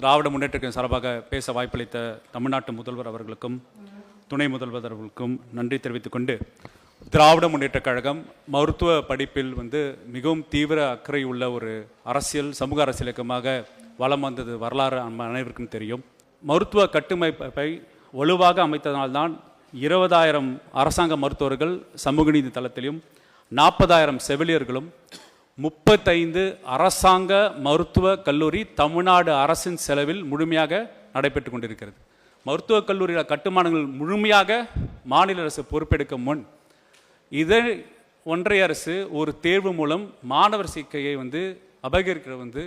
திராவிட முன்னேற்றத்தின் சார்பாக பேச வாய்ப்பளித்த தமிழ்நாட்டு முதல்வர் அவர்களுக்கும் துணை முதல்வர் அவர்களுக்கும் நன்றி தெரிவித்துக் கொண்டு திராவிட முன்னேற்றக் கழகம் மருத்துவ படிப்பில் வந்து மிகவும் தீவிர அக்கறை உள்ள ஒரு அரசியல் சமூக அரசியல் இயக்கமாக வலம் வந்தது வரலாறு அனைவருக்கும் தெரியும். மருத்துவ கட்டுமைப்பை வலுவாக அமைத்ததனால்தான் இருபதாயிரம் அரசாங்க மருத்துவர்கள் சமூக நீதி தளத்திலும் நாற்பதாயிரம் செவிலியர்களும் முப்பத்தைந்து அரசாங்க மருத்துவ கல்லூரி தமிழ்நாடு அரசின் செலவில் முழுமையாக நடைபெற்று கொண்டிருக்கிறது. மருத்துவக் கல்லூரியில் கட்டுமானங்கள் முழுமையாக மாநில அரசு பொறுப்பெடுக்க முன் இதை ஒன்றிய அரசு ஒரு தேர்வு மூலம் மாணவர் சேர்க்கையை வந்து அபகரிக்கிற வந்து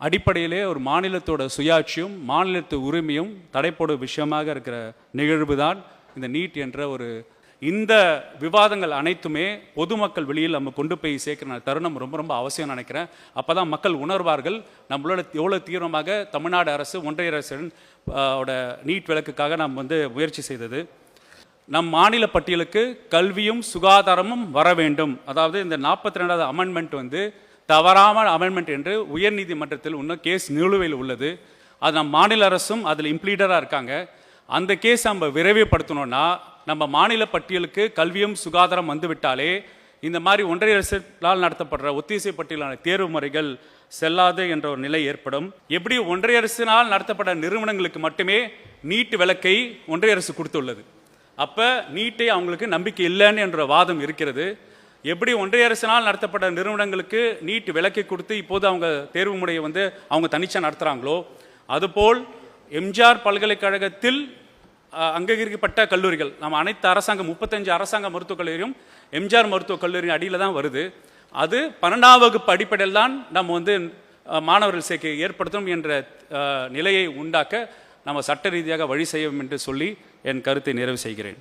அடிப்படையிலே ஒரு மாநிலத்தோட சுயாட்சியும் மாநிலத்து உரிமையும் தடைப்படும் விஷயமாக இருக்கிற நிகழ்வு தான் இந்த நீட் என்ற ஒரு இந்த விவாதங்கள் அனைத்துமே பொதுமக்கள் வெளியில் நம்ம கொண்டு போய் சேர்க்கிற தருணம் ரொம்ப ரொம்ப அவசியம் நினைக்கிறேன். அப்போ தான் மக்கள் உணர்வார்கள் நம்மளோட எவ்வளோ தீவிரமாக தமிழ்நாடு அரசு ஒன்றிய அரசின் ஓட நீட் விளக்குக்காக நாம் வந்து முயற்சி செய்தது. நம் மாநில பட்டியலுக்கு கல்வியும் சுகாதாரமும் வர வேண்டும். அதாவது இந்த நாற்பத்தி ரெண்டாவது அமெண்ட்மெண்ட் வந்து தவறாமல் அமெண்ட்மெண்ட் என்று உயர்நீதிமன்றத்தில் இன்னும் கேஸ் நிலுவையில் உள்ளது. அது நம் மாநில அரசும் அதில் இம்ப்ளீடராக இருக்காங்க. அந்த கேஸ் நம்ம விரைவுபடுத்தணும்னா நம்ம மாநில பட்டியலுக்கு கல்வியும் சுகாதாரம் வந்துவிட்டாலே இந்த மாதிரி ஒன்றிய அரசால் நடத்தப்படுற ஒத்திசை பட்டியலான தேர்வு முறைகள் செல்லாது என்ற ஒரு நிலை ஏற்படும். எப்படி ஒன்றிய அரசினால் நடத்தப்பட்ட நிறுவனங்களுக்கு மட்டுமே நீட் விலக்கை ஒன்றிய அரசு கொடுத்துள்ளது? அப்போ நீட்டை அவங்களுக்கு நம்பிக்கை இல்லைன்னு என்ற வாதம் இருக்கிறது. எப்படி ஒன்றிய அரசினால் நடத்தப்பட்ட நிறுவனங்களுக்கு நீட் விளக்கை கொடுத்து இப்போது அவங்க தேர்வு முறையை வந்து அவங்க தனிச்சா நடத்துகிறாங்களோ அதுபோல் எம்ஜிஆர் பல்கலைக்கழகத்தில் அங்கீகரிக்கப்பட்ட கல்லூரிகள். நம்ம அனைத்து அரசாங்க முப்பத்தஞ்சு அரசாங்க மருத்துவக் கல்லூரியும் எம்ஜிஆர் மருத்துவக் கல்லூரியின் அடியில் தான் வருது. அது பன்னெண்டாம் வகுப்பு அடிப்படையில் தான் நம்ம வந்து மாணவர்கள் சேர்க்கை ஏற்படுத்தணும் என்ற நிலையை உண்டாக்க நம்ம சட்ட ரீதியாக வழி செய்யும் என்று சொல்லி என் கருத்தை நிறைவு செய்கிறேன்.